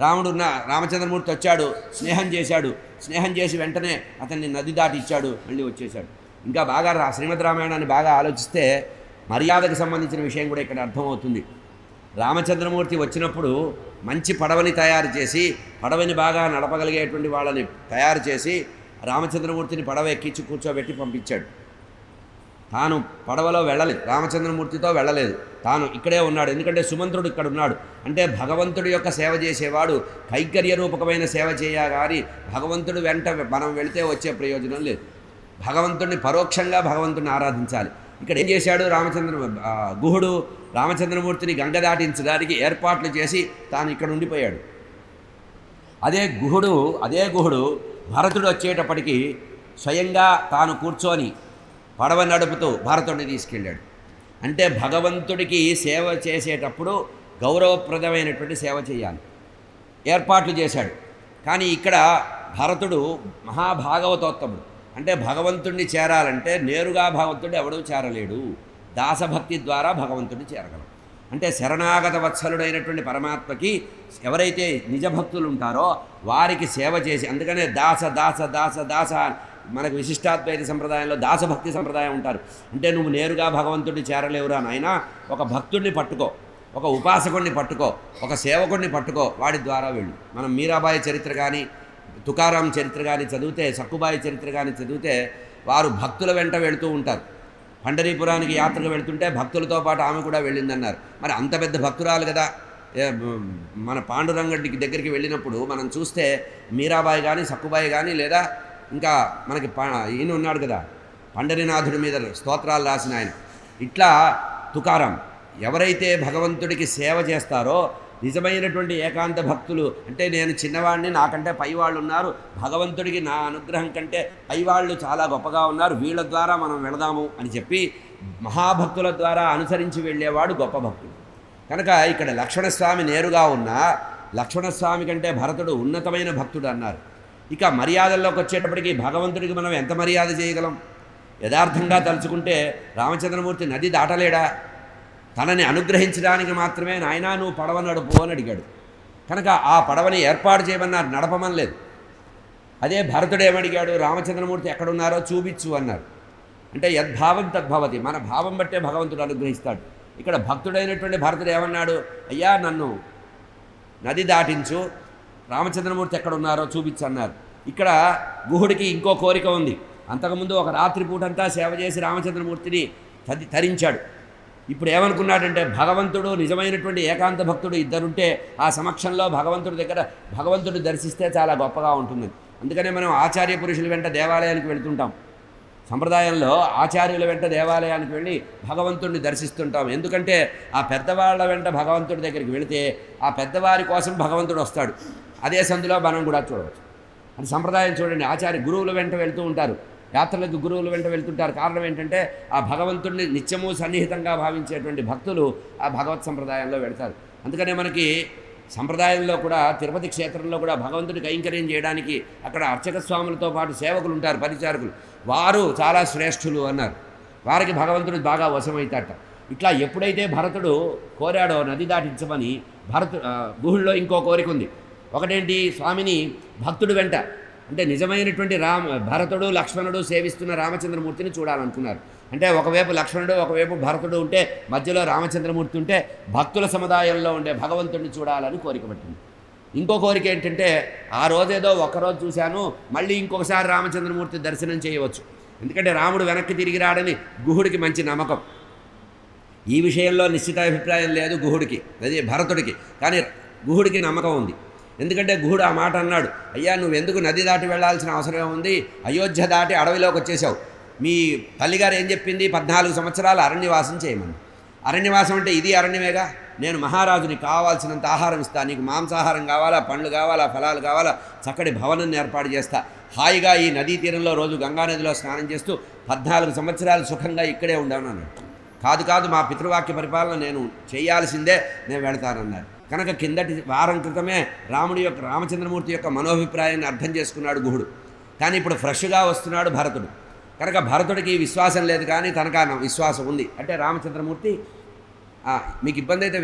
రాముడు ఉన్న రామచంద్రమూర్తి వచ్చాడు స్నేహం చేశాడు. స్నేహం చేసి వెంటనే అతన్ని నది దాటి ఇచ్చాడు మళ్ళీ వచ్చేశాడు. ఇంకా బాగా రా శ్రీమద్ రామాయణాన్ని బాగా ఆలోచిస్తే మర్యాదకు సంబంధించిన విషయం కూడా ఇక్కడ అర్థమవుతుంది. రామచంద్రమూర్తి వచ్చినప్పుడు మంచి పడవని తయారు చేసి పడవని బాగా నడపగలిగేటువంటి వాళ్ళని తయారు చేసి రామచంద్రమూర్తిని పడవ ఎక్కించి కూర్చోబెట్టి పంపించాడు. తాను పడవలో వెళ్ళలేదు. రామచంద్రమూర్తితో వెళ్ళలేదు. తాను ఇక్కడే ఉన్నాడు. ఎందుకంటే సుమంత్రుడు ఇక్కడ ఉన్నాడు. అంటే భగవంతుడి యొక్క సేవ చేసేవాడు కైకర్య రూపకమైన సేవ చేయగాని భగవంతుడు వెంట మనం వెళితే వచ్చే ప్రయోజనం లేదు. భగవంతుడిని పరోక్షంగా భగవంతుడిని ఆరాధించాలి. ఇక్కడ ఏం చేశాడు రామచంద్ర గుహుడు రామచంద్రమూర్తిని గంగ దాటించడానికి ఏర్పాట్లు చేసి తాను ఇక్కడ ఉండిపోయాడు. అదే గుహుడు అదే గుహుడు భరతుడు వచ్చేటప్పటికి స్వయంగా తాను కూర్చొని పడవ నడుపుతూ భరతుడిని తీసుకెళ్ళాడు. అంటే భగవంతుడికి సేవ చేసేటప్పుడు గౌరవప్రదమైనటువంటి సేవ చేయాలి. ఏర్పాట్లు చేశాడు. కానీ ఇక్కడ భరతుడు మహాభాగవతోత్తముడు. అంటే భగవంతుడిని చేరాలంటే నేరుగా భగవంతుడు ఎవడూ చేరలేడు. దాసభక్తి ద్వారా భగవంతుడిని చేరగలం. అంటే శరణాగత వత్సలుడైనటువంటి పరమాత్మకి ఎవరైతే నిజ భక్తులు ఉంటారో వారికి సేవ చేసి అందుకనే దాస దాస దాస దాస మనకు విశిష్టాద్వైత సంప్రదాయంలో దాసభక్తి సంప్రదాయం ఉంటారు. అంటే నువ్వు నేరుగా భగవంతుడిని చేరలేవురా నాయన ఒక భక్తుడిని పట్టుకో ఒక ఉపాసకుడిని పట్టుకో ఒక సేవకుడిని పట్టుకో వాడి ద్వారా వెళ్ళు. మనం మీరాబాయి చరిత్ర కానీ తుకారాం చరిత్ర కానీ చదివితే సక్కుబాయి చరిత్ర కానీ చదివితే వారు భక్తుల వెంట వెళుతూ ఉంటారు. పండరీపురానికి యాత్రకు వెళ్తుంటే భక్తులతో పాటు ఆమె కూడా వెళ్ళిందన్నారు. మరి అంత పెద్ద భక్తురాలు కదా. మన పాండురంగడికి దగ్గరికి వెళ్ళినప్పుడు మనం చూస్తే మీరాబాయి కానీ సక్కుబాయి కానీ లేదా ఇంకా మనకి ఈయన ఉన్నాడు కదా. పండరినాథుడి మీద స్తోత్రాలు రాసిన ఆయన. ఇట్లా తుకారం ఎవరైతే భగవంతుడికి సేవ చేస్తారో నిజమైనటువంటి ఏకాంత భక్తులు అంటే నేను చిన్నవాడిని నాకంటే పైవాళ్ళు ఉన్నారు భగవంతుడికి నా అనుగ్రహం కంటే పైవాళ్ళు చాలా గొప్పగా ఉన్నారు వీళ్ళ ద్వారా మనం వెళదాము అని చెప్పి మహాభక్తుల ద్వారా అనుసరించి వెళ్ళేవాడు గొప్ప భక్తుడు. కనుక ఇక్కడ లక్ష్మణస్వామి నేరుగా ఉన్న లక్ష్మణస్వామి కంటే భరతుడు ఉన్నతమైన భక్తుడు అన్నారు. ఇక మర్యాదల్లోకి వచ్చేటప్పటికి భగవంతుడికి మనం ఎంత మర్యాద చేయగలం? యథార్థంగా తలుచుకుంటే రామచంద్రమూర్తి నది దాటలేడా? తనని అనుగ్రహించడానికి మాత్రమే నాయనా నువ్వు పడవ నడుపు అని అడిగాడు. కనుక ఆ పడవని ఏర్పాటు చేయమన్నారు నడపమని లేదు. అదే భరతుడు ఏమడిగాడు రామచంద్రమూర్తి ఎక్కడున్నారో చూపించు అన్నారు. అంటే యద్భావం తద్భవతి మన భావం బట్టే భగవంతుడు అనుగ్రహిస్తాడు. ఇక్కడ భక్తుడైనటువంటి భరతుడు ఏమన్నాడు అయ్యా నన్ను నది దాటించు రామచంద్రమూర్తి ఎక్కడ ఉన్నారో చూపించన్నారు. ఇక్కడ గుహుడికి ఇంకో కోరిక ఉంది. అంతకుముందు ఒక రాత్రి పూటంతా సేవ చేసి రామచంద్రమూర్తిని తది తరించాడు. ఇప్పుడు ఏమనుకున్నాడంటే భగవంతుడు నిజమైనటువంటి ఏకాంత భక్తుడు ఇద్దరుంటే ఆ సమక్షంలో భగవంతుడి దగ్గర భగవంతుడు దర్శిస్తే చాలా గొప్పగా ఉంటుంది. అందుకనే మనం ఆచార్య పురుషుల వెంట దేవాలయానికి వెళ్తుంటాం. సంప్రదాయంలో ఆచార్యుల వెంట దేవాలయానికి వెళ్ళి భగవంతుడిని దర్శిస్తుంటాం. ఎందుకంటే ఆ పెద్దవాళ్ళ వెంట భగవంతుడి దగ్గరికి వెళితే ఆ పెద్దవారి కోసం భగవంతుడు వస్తాడు. అదే సందులో మనం కూడా చూడవచ్చు. అది సంప్రదాయం చూడండి ఆచార్య గురువుల వెంట వెళ్తూ ఉంటారు. యాత్రలకు గురువుల వెంట వెళ్తుంటారు. కారణం ఏంటంటే ఆ భగవంతుడిని నిత్యము సన్నిహితంగా భావించేటువంటి భక్తులు ఆ భగవత్ సంప్రదాయంలో వెళ్తారు అందుకనే మనకి సంప్రదాయంలో కూడా తిరుపతి క్షేత్రంలో కూడా భగవంతుడి కైంకర్యం చేయడానికి అక్కడ అర్చక స్వాములతో పాటు సేవకులు ఉంటారు పరిచారకులు. వారు చాలా శ్రేష్ఠులు అన్నారు. వారికి భగవంతుడు బాగా వశమవుతాట ఇట్లా ఎప్పుడైతే భరతుడు కోరాడో నది దాటించమని భరతు గుహుల్లో ఇంకో కోరిక ఉంది. ఒకటేంటి? స్వామిని భక్తుడు వెంట. అంటే నిజమైనటువంటి రామ భరతుడు లక్ష్మణుడు సేవిస్తున్న రామచంద్రమూర్తిని చూడాలనుకున్నారు. అంటే ఒకవైపు లక్ష్మణుడు ఒకవైపు భరతుడు ఉంటే మధ్యలో రామచంద్రమూర్తి ఉంటే భక్తుల సముదాయంలో ఉండే భగవంతుడిని చూడాలని కోరిక పట్టింది. ఇంకో కోరిక ఏంటంటే ఆ రోజేదో ఒక్కరోజు చూశాను మళ్ళీ ఇంకొకసారి రామచంద్రమూర్తి దర్శనం చేయవచ్చు. ఎందుకంటే రాముడు వెనక్కి తిరిగి రాడని గుహుడికి మంచి నమ్మకం. ఈ విషయంలో నిశ్చిత అభిప్రాయం లేదు గుహుడికి అదే భరతుడికి. కానీ గుహుడికి నమ్మకం ఉంది. ఎందుకంటే గుహుడు ఆ మాట అన్నాడు అయ్యా నువ్వు ఎందుకు నది దాటి వెళ్ళాల్సిన అవసరం ఉంది అయోధ్య దాటి అడవిలోకి వచ్చేసావు మీ తల్లిగారు ఏం చెప్పింది? పద్నాలుగు సంవత్సరాలు అరణ్యవాసం చేయమని. అరణ్యవాసం అంటే ఇది అరణ్యమేగా? నేను మహారాజుని కావాల్సినంత ఆహారం ఇస్తా. నీకు మాంసాహారం కావాలా? పండ్లు కావాలా? ఫలాలు కావాలా? చక్కటి భవనాన్ని ఏర్పాటు చేస్తా. హాయిగా ఈ నదీ తీరంలో రోజు గంగానదిలో స్నానం చేస్తూ పద్నాలుగు సంవత్సరాలు సుఖంగా ఇక్కడే ఉండను కాదు కాదు మా పితృవాక్య పరిపాలన నేను చేయాల్సిందే నేను వెళతానన్నారు కనుక కిందటి వారం క్రితమే రాముడి యొక్క రామచంద్రమూర్తి యొక్క మనోభిప్రాయాన్ని అర్థం చేసుకున్నాడు గుహుడు. కానీ ఇప్పుడు ఫ్రెష్గా వస్తున్నాడు భరతుడు. కనుక భరతుడికి విశ్వాసం లేదు కానీ తనకా విశ్వాసం ఉంది. అంటే రామచంద్రమూర్తి ఆ, మీకు ఇబ్బంది అయితే